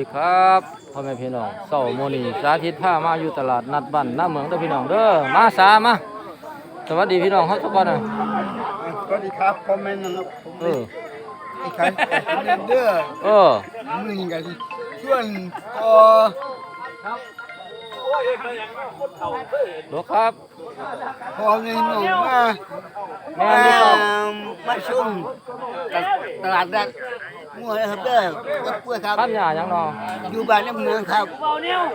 สวัสดีครับพ่อแม่พี่น้องเสาร์โมอนีสาธิตผ้ามาอยู่ตลาดนัดบ้านหน้าเมืองเด้อพี่น้องเด้อมาสามาสวัสดีพี่น้องเฮาทุกคนนะสวัสดีครับคอมเมนต์นะครับผมเออไอ้ขันเด้อเออมือนี้กันส่วนพอโลครับพอในหนองมาแม่มานี่ครับ พอเงินหนุ่มาชุ่มกับตลาดนัดมวนะครับเด้อกับเพื่อนครับท่านหญ้าหยังนาะอยู่บ้านในเมืองครับ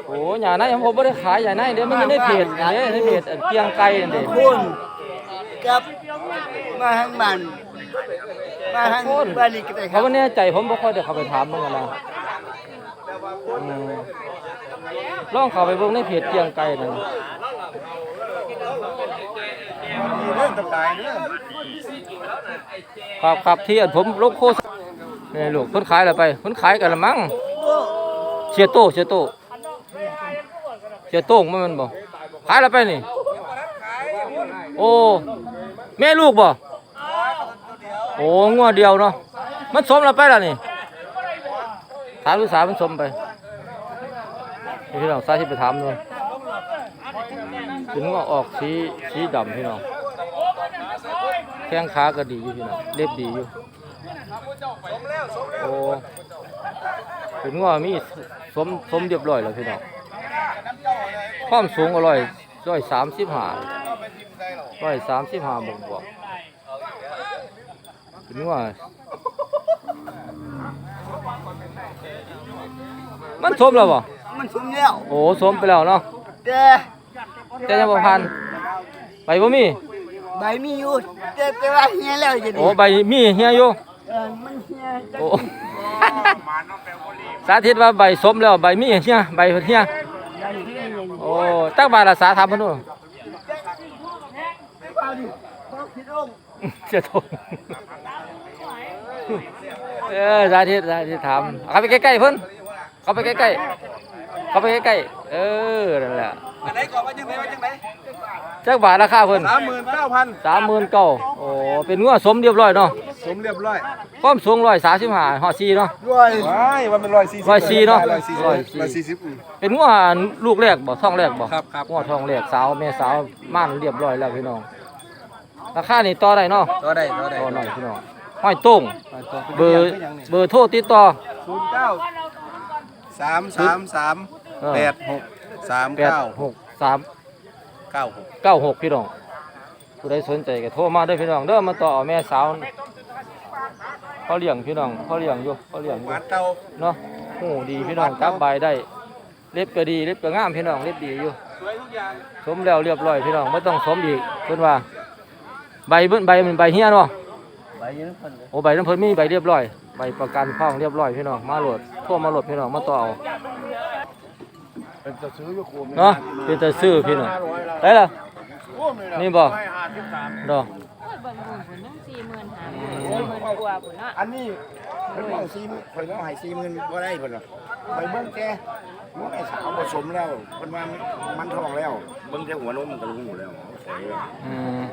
โอ้หญ้าไหนผมบ่ได้ขายหญ้าไหนเด้อมันอยู่ในเพจเด้เพจอันเกียงไก่นั่นเด้คุณกับมาทางบ้านมาทางบ้านนี้กันเลยคเขารับบ่แน่ใจผมบ่ค่อยได้เข้าไปถามมันกันนะอืมลองเข้าไปเบิ่งในเพจเกียงไก่นั่น เรื่องต่างๆเด้อครับครับที่อันผมลงโฆษณานี่ลูกเพิ่นขายแล้วไปเพิ่นขายกันละมั้งเสียโต้เสียโต้เสียโต้งมันแมันบ่ขายแล้วไปนี่โอ้แม่ลูกบ่โอ้งัวเดียวเนาะมันสมแล้วไปแล้วนี่ถามลูกสาวมันสมไปพี่น้องสาธิตไปถามด้วยถึงว่าออกสีสีดำพี่น้อง แข้งขาก็ดีอยู่พี่น้องเล็บดีอยู่โอ้ถึงว่ามีสมสมเรียบร้อยแล้วพี่น้องความสูงอร่อยร้อยสามสิบห้าร้อยสามสิบห้าบวกบวกถึงว่ามันสมแล้วบ่มันชุ่มแล้ว โอ้สมไปแล้วเนาะแต่แต่ยังบ่พันใบบ่มี ใบมีอยู่แต่แต่ว่าเฮียแล้วจะดีโอ้ใบมีเฮียอยู่เออมันเฮียจะโอ้ สาธิตว่าใบสมแล้วใบมีเฮียใบเฮียได้เฮียอย่างนี้โอ้ตั้งบาทละสาทำพันนู่นเปล่าดิพอผิดองค์เสียทงเออสาธิตสาธิตถามเข้าไปใกล้ๆเพิ่นเข้าไปใกล้ๆเข้าไปใกล้ๆเออนั่นแหละ อันไหนก่อนว่าจังไหนว่าจังไหน จักบาทราคาเพิ่นสามหมื่นเก้าพันสามหมื่นเก้าโอ้เป็นงัวสมเรียบร้อยเนาะสมเรียบร้อยความสูงร้อยสามสิบห้าหอสี่เนาะด้วยว้ายวันเป็นร้อยสี่สิบร้อยสี่เนาะร้อยสี่สิบร้อยสี่ร้อยสี่สิบเป็นงัวลูกแรกบ่ท้องแรกบ่ครับครับงัวท้องแรกสาวแม่สาวม่านเรียบร้อยแล้วพี่น้องราคานี่ต่อได้เนาะตัวใดตัวใดต่อหน่อยพี่น้องห้อยโต้งเบอร์เบอร์โทรติดต่อศูนย์เก้าสามสามสามเออแปดหกสามแปดเก้าหกสาม เก้าหกเก้าหกพี่น้องผู้ใดสนใจก็โทรมาเด้อพี่น้องเด้อมาต่อเอาแม่สาวเขาเลี้ยงพี่น้องเขาเลี้ยงอยู่เขาเลี้ยงอหยู่วานเต้าเนาะหูดีพี่น้องจับใบได้ เล็บก็ดี เล็บก็งามพี่น้อง เล็บดีอยู่สวยทุกอย่างสมแล้วเรียบร้อยพี่น้องไม่ต้องสมอีกเพิ่นว่า ใบเบิ่นใบมันใบเฮียเนาะ ใบยืนคนเลยโอ้ใบน้ำเพิ่นมีใบเรียบร้อย ใบประกันพ้องเรียบร้อยพี่น้อง มาโหลดโทรมาโหลดพี่น้อง มาต่อเอา เป็นจะซื้ออยู่คูเนาะเป็นแต่ซื้อพี่น้องได้ล่ะนี่บ่ดอกโอ้ยเบิ่งบุญพุ่นยังสี่หมื่นห้าหมื่นสี่หมื่นกว่าพุ่นเนาะอันนี้เพิ่นเอาสี่ข่อยเอาให้สี่หมื่นบ่ได้เพิ่นหรอกไปเบิ่งแกหัวไอ้สาวผสมแล้วเพิ่นว่ามันท้องแล้วเบิ่งแต่หัวนมมันก็รู้แล้วอืม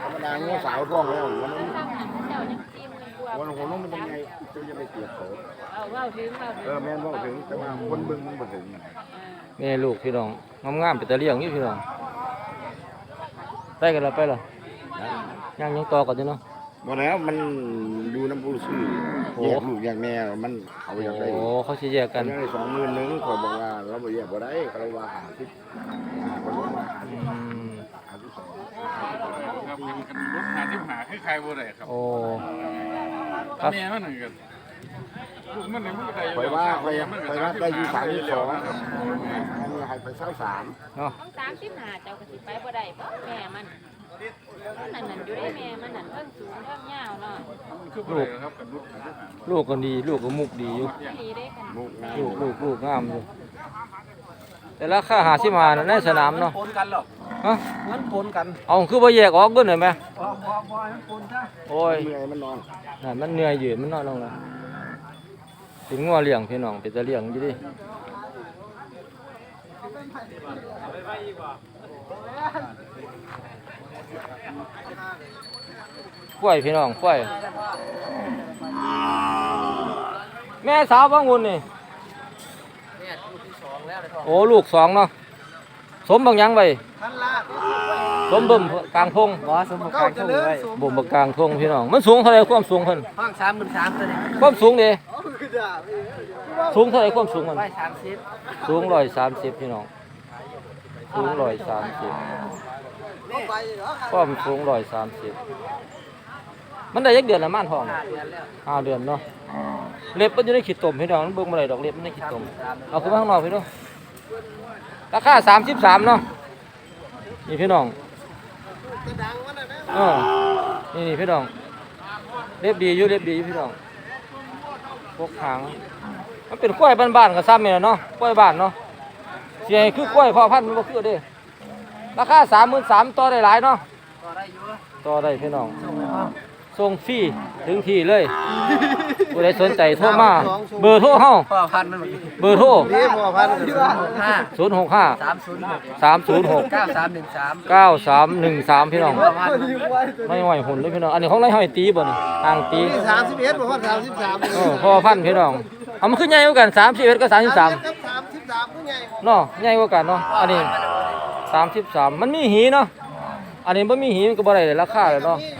ธรรมดางัวสาวท้องแล้วหัวนมทางหันเจ้ายังสี่หมื่นกว่าหัวหัวนมมันเป็นไงจะจะไปเกลียดเขาเอาเว้าถึงเว้าถึงเออแม่นบ่ถึงแต่ว่าคนเบิ่งมันบ่ถึง แม่ลูกพี่น้องงามๆเป็นตะเลี้ยงนี่พี่น้องได้กันแล้วไปล่ะยังยังต่อกันอยู่เนาะบ่แล้วมันดูน้ำผู้ซื้อโอ้แยกลูกแยกแม่มันเขาอยากได้โอ้เขาสิแยกกักันนได้สองหมื่นหนึงข่อยบอกว่าเราบ่แยกบ่ได้เขาว่าหาสิบอืมหาสิบสองครับเป็นกันรถหาที่หาคือใครบ่ได้ครับโอ้ครับแม่มันนึงกัน ลูกมันนี่มันก็ได้ข่อยว่าข่อยมันข่อยว่าได้อยู่สามสิบสองอันนี้ให้ไปเศร้าสามเนาะต้องสามสิบห้าเจ้าก็สิไปบ่ได้บ่แม่มันมันนั่นนั่นอยู่ได้แม่มันนั่นเพิ่งสูงเพิ่งยาวเนาะคือบ่ได้ครับกันรถหาที่หาลูกก็ดี ลูกก็มุกดีอยู่อีหลีได้กันมุกงามลูกลูกลูกงามอยู่แต่ราคาหาสิมาน่ะในสนามเนาะปนกันหรอฮะมันปนกัน เอาคือบ่แยกออกเบิ่นได้ไหมพอพอพอมันปนซะโอ้ยเหนื่อยมันนอนนั่นมันเหนื่อยอยู่มันนอนลงแล้ว ถึงงัวเลี้ยงพี่น้องเป็นตะเลี้ยงอยู่ดิกล้วยพี่น้องกล้วยแม่สาวบางุนนี่โอ้ลูกสองเนาะสมบางหยังไปพันละสมเบิ่มกลางทงบ่สมบูรณ์การเข้าเลยบ่มกลางทงพี่น้องมันสูงเท่าไหร่ความสูงเพิ่นห้องสามหมื่นสามตัวนี้ความสูงเด้ สูงเท่าไหร่ความสูงมันสามสิบสูงร้อยสามสิบพี่น้อง สูงร้อยสามสิบความสูงร้อยสามสิบมันได้ยักเดือนละม่านทองห้าเดือนแล้วห้าเดือนเนาะ เล็บมันอยู่ในขีดตมพี่น้องมันเบิ่งบ่ได้ดอกเล็บมันในขีดตม เอาขึ้นมาข้างนอกพี่น้องราคาสามสิบสามเนาะ นี่พี่น้องเออนี่นี่พี่น้อง เล็บดีอยู่เล็บดีอยู่พี่น้อง พวกหาง มันเป็นกล้วยบ้านๆกับซ้ำนี่แหละเนาะกล้วยบ้านเนาะเสียให้คือกล้วยพอพันธุ์มันก็คือเด้ราคาสามหมื่นสามต่อได้หลายเนาะต่อได้อยู่ต่อได้พี่น้อง ส่งไปห้องส่งฟรีถึงที่เลยผู้ใดสนใจโทรมา เบอร์โทรเฮาพ่อพันมันเบอร์โทรนี่พ่อพันห้า065 สามศูนย์หก306 เก้าสามหนึ่งสาม9313 พี่น้องพ่อพันไม่ไหวหุ่นเลยพี่น้อง อันนี้ของไรห้อยตีบ่นี่อ่างตี สามสิบเอ็ดพ่อสามสิบสามเออพอพันพี่น้อง เอามันขึ้นใหญ่กว่ากัน31กับ33 สามสิบสามผู้ใหญ่เนาะใหญ่กว่ากันเนาะอันนี้33มันมีหีเนาะอันนี้บ่มีหีมันก็บ่ได้ราคาเลยเนาะนี่ตัดออกกระเทย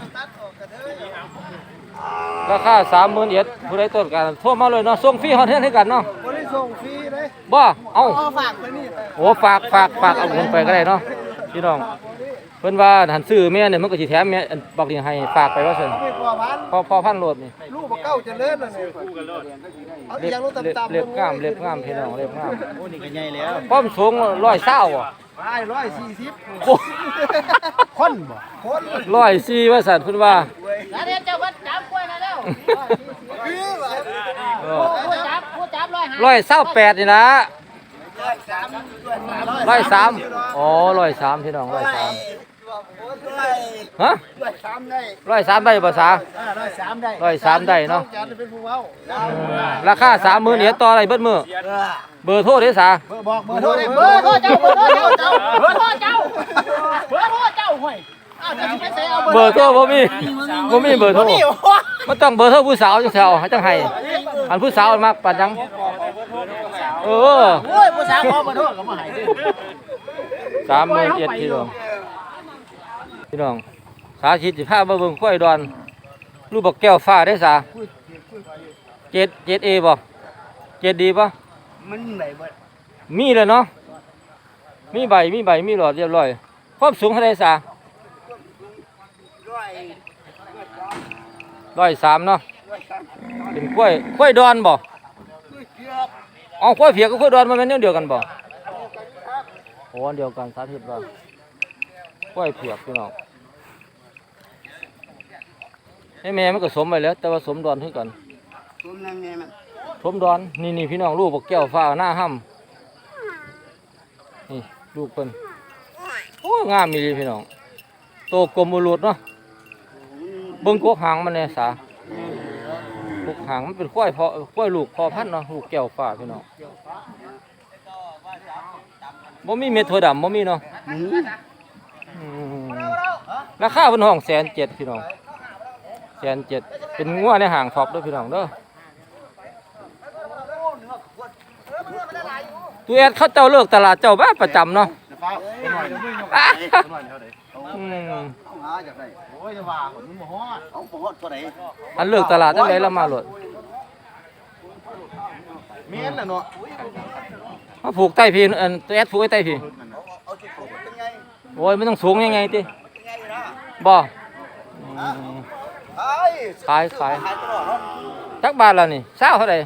ราคา30,000เอ็ดผู้ใดต้นกันโทรมาเลยเนาะส่งฟรีฮอดเฮือนให้กันเนาะบริส่งฟรีเลยบ่เอ้าพ่อฝากไปนี่โอ้ฝากฝากฝากเอาเงินไปก็ได้เนาะพี่น้องเพิ่นว่าหันซื้อแม่เนี่ยมันก็สิแถมแม่อันบักนี่ให้ฝากไปว่าซั่นไม่พ่อพันพอพอพันโลดนี่ลูกบ่เก้าเจะเลิศเลยเอาเล็อีบหยังลูกเล็บต่ำๆเล็บงามเล็บงามพี่น้องเล็บงามโอ้นี่ก็ใหญ่แล้วความสูง120อะไปร้อยสี่สิบโอ้คนบ่คน104ว่าซั่นเพิ่นว่าแล้วเดี๋ยวเจ้าก็จั บกล้วยมาแล้วคือแบบเอผู้จับผู้จับร้อยห้าอ128นี่นะ103อ๋อ103พี่น้อง103ฮะร้อยสามได้103ได้ภาษาอ่าร้อยสามได้ร้อยสามได้เนาะจัดเป็นผู้เว้าราคา30,000เอ็ดต่ออะไรเบิดมื้อเบอร์โทรเด้อสาเบอร์บอกเบอร์โทรได้เบอร์โทรเจ้าเบอร์โทรเจ้าเบอร์โทรเจ้าเบอร์โทรเจ้าห่วย อ้าวจะสิไปใส่เอาเบอร์โทรบ่มีบ่มีเบอร์โทรมันต้องเบอร์โทรผู้สาวจังแถวจังให้อันผู้สาวมักปานจังเออโอ้ยผู้สาวขอเบอร์โทรก็บ่ให้ดิสามหมื่นเจ็ดพี่น้องพี่น้องสาธิตสิพามาเบิ่งกล้วยดอนรูปบักแก้วฟ้าได้สาเจ็ดเจ็ดเอบ่เจ็ดดีป่ะมันไหนบ่มีเลยเนาะมีใบมีใบมีหลอดเรียบร้อยความสูงเท่าไรสา ร้อย ร้อยสามเนาะเป็นกล้วยกล้วยดอนบ่เกือบอ๋อกล้วยเผียกกับกล้วยดอนมันเป็นแนวเดียวกันบ่โอ้อันเดียวกันสาธิตว่ากล้วยเผือกพี่น้องให้แม่มันก็สมไปแล้ว แต่ว่าสมดอนคือกันผมนั่นไงมันสมดอนนี่นี่พี่น้องลูกบักแก้วฟ้าหน้าห้ำนี่ลูกเพิ่นโอ้งามมีพี่น้องโตกลมอุลุดเนาะ เบิ่งกกหางมันแน่สากกหางมันเป็นควยพอควยลูกพอพันเนาะลูกแก้วฟ้าพี่น้องบ่มีเม็ดถั่วดำบ่มีเนาะอืมราคาเพิ่นห้องแสนเจ็ดพี่น้องแสนเจ็ดเป็นงัวในห่างท็อปด้อพี่น้องเด้อตัวแอดเขาเจ้าเลิกตลาดเจ้าบ้านประจำเนาะอะอืม หาจากไหนโอ้ยจะว่าผมบ่ฮอดเอาบ่ฮอดตัวไหนอันเลิกตลาดจังไดแล้วมาโลดแม่นน่ะเนาะมาผูกใต้พี่อันตัวแอดผูกไว้ใต้พี่เอาสิผมเป็นไงโอ้ยมันต้องสูงยังไงติเป็นไงอยู่นะบ่อืมไอ้ขายขายขายตลอดเนาะจักบาทแล้วนี่เศร้าเท่าไหร่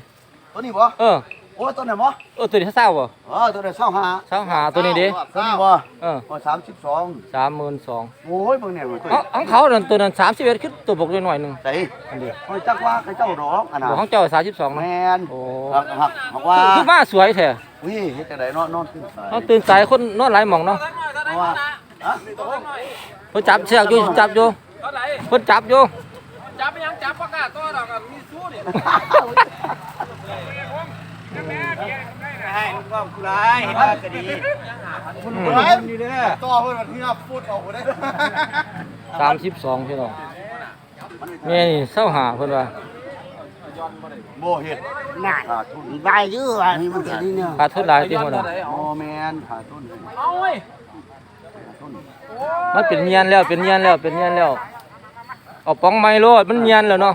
ตัวนี้บ่เออ โอ้ยตัวไหนบ่เออตัวนี้เศร้าบ่เออตัวไหนเศร้าหาเศร้าหาตัวนี้ดิตัวนี้บ่เออโอ้สามสิบสองสามหมื่นสองโอ้ยมึงเนี่ยมึงเอาของเขานั่นตัวนั้นสามสิบเอ็ดขึ้นตัวบกหน่อยหนึ่งใส่อันนี้โอ้ยจักว่าใครเจ้าร้องอันน่ะบอกของเจ้าสามสิบสองแมนะนโอ้หักหักหักว่าคือมาสวยแท้อุ้ยเฮ็ดจังไดเนาะนอนขึ้นสายเขาตื่นสายคนนอนหลายหม่องเนาะเพราะว่าฮะเพิ่นจับเชือกอยู่จับอยู่เพิ่นจับอยู่จับไปยังจับประกาศตัวดอกกันมีสู้ดิ ให้ก็กูร้ายเห็นว่าก็ดีคุณร้ายอยู่เด้อต่อเพิ่นว่าที่นับฟุตออกบ่ได้สามสิบสองพี่น้องแม่นี่เศร้าหาเพิ่นว่าโบเห็ดน่าได้เยอะอันนี้มันจะนี่เนี่ยขาดทุนหลายที่หัวหน้าโมแมนขาต้นเลยมันเป็นเงียนแล้วเป็นเงียนแล้วเป็นเงียนแล้วเอาป้องไม้โลดมันเงียนแล้วเนาะ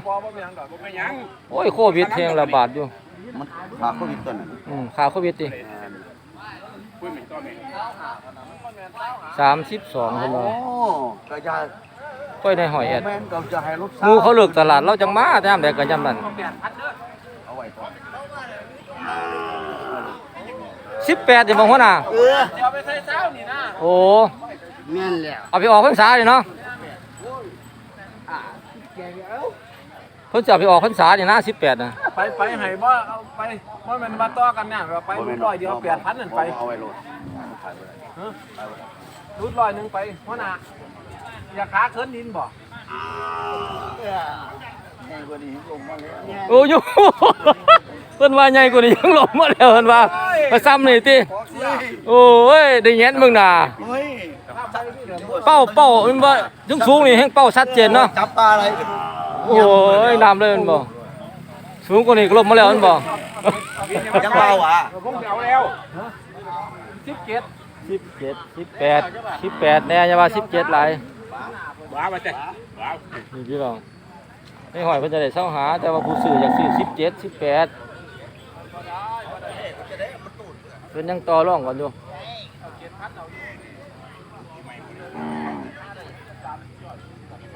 โอ้ยโควิดแทงระบาดอยู่มัน ขาโควิดต้นอืมขาโควิดดิสามสิบสองคนว่าโอ้กระยาก้อยในหอยแอดแมนก็จะให้รถหมูเขาเลิกตลาดเราจังมาแต่ยามใดก็ยามนั้นเอาไว้ก่อนสิบแปดเดี๋ยวบอกหัวหน้าเออโอ้แม่นแล้วเอาไปออกพรรษาดิเนาะเพิ่นจะเอาไปออกพรรษาดินะสิบแปดนะไปไปให้บ่เอาไปบ่แม่นมาต่อกันเนี่ยเราไปรุ่นร้อยเดียวแปดพันนั่นไปเอาไว้รถรุ่นร้อยหนึ่งไปหัวหน้าอยากขาเคินดินบ่โอ้ยเพิ่นว่าใหญ่กว่านี้ยังหลบมาแล้วเพิ่นว่าไปซ้ำนี่ติโอ้ยได้แง้นมึงน่ะเฮ้ยเป้าเป้ามันว่าสูงสูงนี่แห่งเป้าชัดเจนเนาะจับปลาอะไร โอ้ยน้ำเลยมันบ่สูงกว่านี้ก็ลบมาแล้วมันบ่ยังเบาอะผมจะเอาแล้วสิบเจ็ดสิบเจ็ดสิบแปดสิบแปดแน่อย่าว่าสิบเจ็ดหลายว้าวไปจ้ะว้าวนี่พี่น้องไม่หอยเพิ่นจะได้เช่าหา แต่ว่าผู้ซื้ออยากซื้อสิบเจ็ดสิบแปดเพิ่นยังต่อรองกันอยู่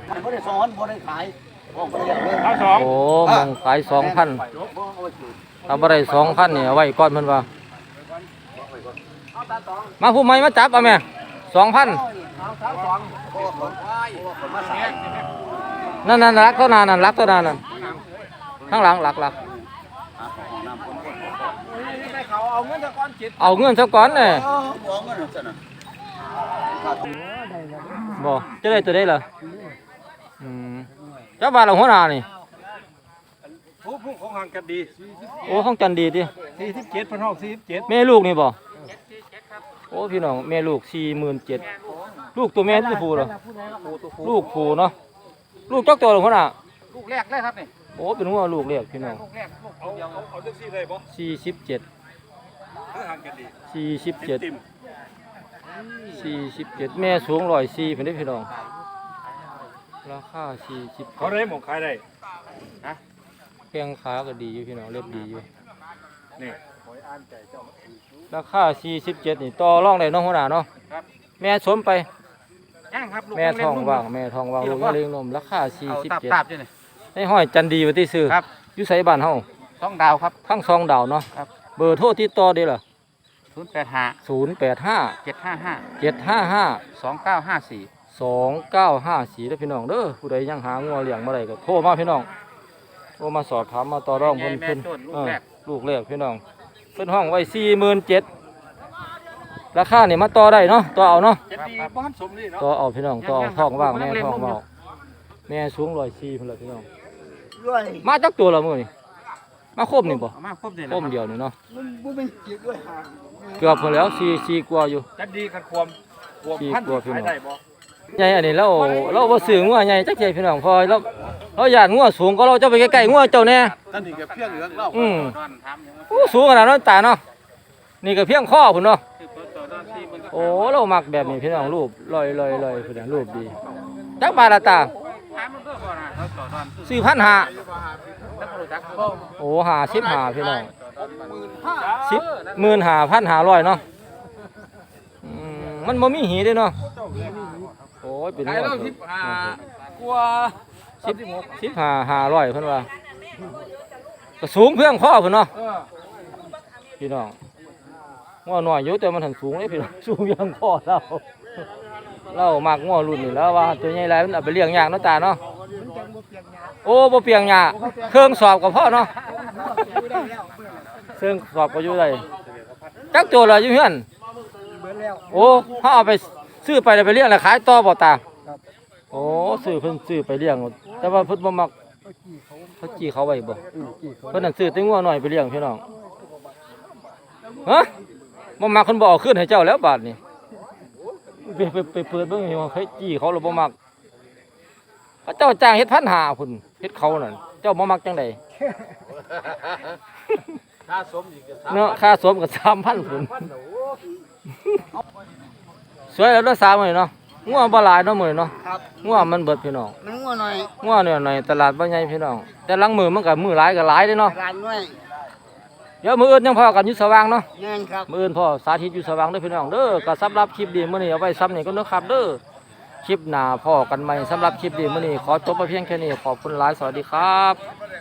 มันไม่ได้ซ้อนไม่ได้ขายบอกไม่ได้ เลยเอาสองโอ้มองขายสองพันถ้าบ่ได้สองพันเนี่ยเอาไว้ก่อนเพิ่นว่า มาผู้ใหม่มาจับเอาแม่สองพันนั่นนั่นรักเท่านั้นนั่นรักเท่านั้นนั่นข้างหลังหลักหลักให้เขาเอาเงินตะก้อนเจ็ดเอาเงินซะก่อนเนี่ยเออบอกเงินเสนอบ่จะได้ตัวได้เหรออืมเจ้าบ้านเราหัวหน้านี่ผู้ผู้ของห่างกันดีโอ้ห้องจันดีดิสี่สิบเจ็ดพันหกสี่สิบเจ็ดแม่ลูกนี่บ่โอ้พี่น้องแม่ลูกสี่หมื่นเจ็ดลูกตัวแม่ตัวผู้เหรอลูกผู้เนาะลูกจักตัวเหรอหัวหน้าลูกแรกเลยครับนี่โอ้เป็นหัวลูกเรียกพี่น้องลูกแรกลูกเอาเอาเอาจังซี่เลยบ่สี่สิบเจ็ดห่างกันดีสี่สิบเจ็ดติ่มสี่สิบเจ็ดแม่สูงร้อยสี่เป็นได้พี่น้อง ราคาสี่สิบเขาได้หมองขายได้แข้งขาก็ดีอยู่พี่น้องเล็บดีอยู่ นี่ราคาสี่สิบเจ็ดนี่ต่อรองได้เน้องหัวหน้าเนาะแม่สมไป ย่างครับลูกแม่ทองว่างแม่ทองว่างลูกมะเร็งนมราคาสี่เอาสิบตับเจ็ดตับอยู่นี่ให้ห้อยจันดีไว้ที่ซื้อครับ อยู่ไสบ้านเฮาต้องดาวครับ ทั้งสองดาวเนาะครับ เบอร์โทรติดต่อเด้ล่ะศูนย์แปดห้าศูนย์แปดห้าเจ็ดห้าห้าเจ็ดห้าห้าสองเก้าห้าสี่ สองเก้าห้าสี่แล้วพี่น้องเด้อผู้ใดยังหางัวเลี้ยงมาได้ก็โทรมาพี่น้องโทรมาสอบถามมาต่อรองเพิ่นเพิ่นเออลูกแรกพี่น้องเพิ่นห้องไว้สี่หมื่นเจ็ดราคานี่มาต่อได้เนาะต่อเอาเนาะเจ็ดดีบ้านสมนี่เนาะต่อเอาพี่น้องต่อเอาท้องว่างแม่ท้องว่างแม่สูงร้อยสี่เพิ่นละพี่น้องด้วยมาจักตัวละมื้อนี่มาครบนี่บ่เอามาครบเลยครบเดียวนี่เนาะมันบ่เป็นเกียรด้วยหางเกือบหมดแล้วสี่สี่กว่าอยู่จัดดีกันความความสี่พันกว่าพี่น้ขาอยงได้บ่ ใหญ่อันนี้เราเราบ่ซื้องัวใหญ่จักใจพี่น้องพอเราเราย่านงัวสูงก็เราจะไปใกล้ๆงัวเจ้าแน่ท่านนี่ก็เพียงเหลืองเล่าอืมดอนทำอย่างนั้นอู้สูงขนาดนั้นตาเนาะนี่ก็เพียงข้อพุ่นเนาะคือเปิดต่อดอนที่มันก็โอ้เรามักแบบนี้พี่น้องรูปลอยลอยลอยพุ่นน่ะรูปดีจักบาทละตาถามมันเพื่อก่อนนะเขาต่อดอนคือสี่พันห้าแล้วก็รู้จักเขาโอ้หาสิบหาพี่น้องสิบหมื่นหาพันหาร้อยเนาะอืมมันบ่มีหีเด้เนาะโอ้ ยเป็นขายงัวเราสิบห้ากลัวสิบสิบห้าห้าร้อยเพิ่นว่าก็สูงเพียงข้อเพิ่นเนาะเออพี่น้องง้อน้อยอยู่แต่มันหันสูงเลยพี่น้องสูงเพียงข้อเราเรามักง้อรุ่นนี่แล้วว่าตัวใหญ่หลายมันเอาไปเลี้ยงยากเนาะตาเนาะโอ้บ่เปียงหญ้าเครื่องสอบก็พอเนาะเครื่องสอบก็อยู่ได้จักตัวละอยู่เฮือนโอ้เขาเอาไป ซื้อไปแล้วไปเลี้ยงแล้วขายต่อบ่ตาโอ้ซื้อเพิ่นซื้อไปเลี้ยง แต่ว่าเพิ่นบ่มักเขาจี้เขาไว้บ่เพิ่นนั่นซื้อแต่งัวน้อยไปเลี้ยงพี่น้องฮะบ่มักเพิ่นบ่เอาคืนให้เจ้าแล้วบาดนี้ไปไปไปเปิดเบิ่งให้ว่าเฮ้ยจี้เขาแล้วบ่มักเขาเจ้าจ้างเฮ็ดพันหาพุ่นเฮ็ดเขานั่นเจ้าบ่มักจังไดถ้าสมอีกจะเนาะค่าสวมกับสามพันผุน สวยแล้วเด้อสามมื้อนี้เนาะงัวบ่หลายเนาะมื้อนี้เนาะครับงัวมันเบิดพี่น้องมันงัวหน่อยงัวเนี่ยหน่อยตลาดบ่ใหญ่พี่น้อง แต่หลังมือมันก็มือหลายก็หลายเด้เนาะร้านน้อยเดี๋ยวมื้ออื่นยังพอกันอยู่สว่างเนาะเงินครับมื้ออื่นพ่อสาธิตอยู่สว่างเด้อพี่น้องเด้อก็สำหรับคลิปดีมื้อนี้เอาไว้ซ้ำนี่ก็เด้อครับเด้อคลิปหน้าพ่อกันใหม่สำหรับคลิปดีมื้อนี้ขอจบไปเพียงแค่นี้ขอบคุณหลายสวัสดีครับ